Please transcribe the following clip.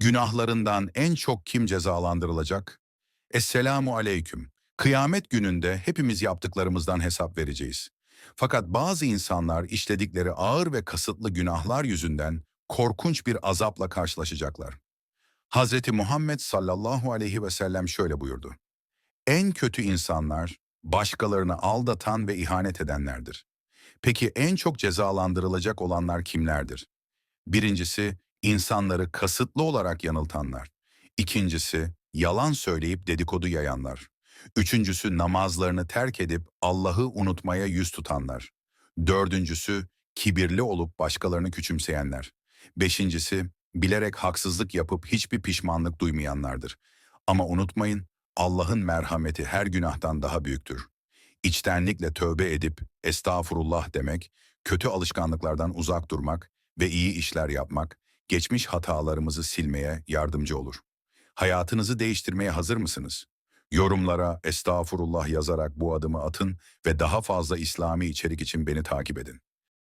Günahlarından en çok kim cezalandırılacak? Esselamu aleyküm. Kıyamet gününde hepimiz yaptıklarımızdan hesap vereceğiz. Fakat bazı insanlar işledikleri ağır ve kasıtlı günahlar yüzünden korkunç bir azapla karşılaşacaklar. Hazreti Muhammed sallallahu aleyhi ve sellem şöyle buyurdu. En kötü insanlar başkalarını aldatan ve ihanet edenlerdir. Peki en çok cezalandırılacak olanlar kimlerdir? Birincisi, insanları kasıtlı olarak yanıltanlar. İkincisi, yalan söyleyip dedikodu yayanlar. Üçüncüsü, namazlarını terk edip Allah'ı unutmaya yüz tutanlar. Dördüncüsü, kibirli olup başkalarını küçümseyenler. Beşincisi, bilerek haksızlık yapıp hiçbir pişmanlık duymayanlardır. Ama unutmayın, Allah'ın merhameti her günahtan daha büyüktür. İçtenlikle tövbe edip estağfurullah demek, kötü alışkanlıklardan uzak durmak ve iyi işler yapmak, geçmiş hatalarımızı silmeye yardımcı olur. Hayatınızı değiştirmeye hazır mısınız? Yorumlara estağfurullah yazarak bu adımı atın ve daha fazla İslami içerik için beni takip edin.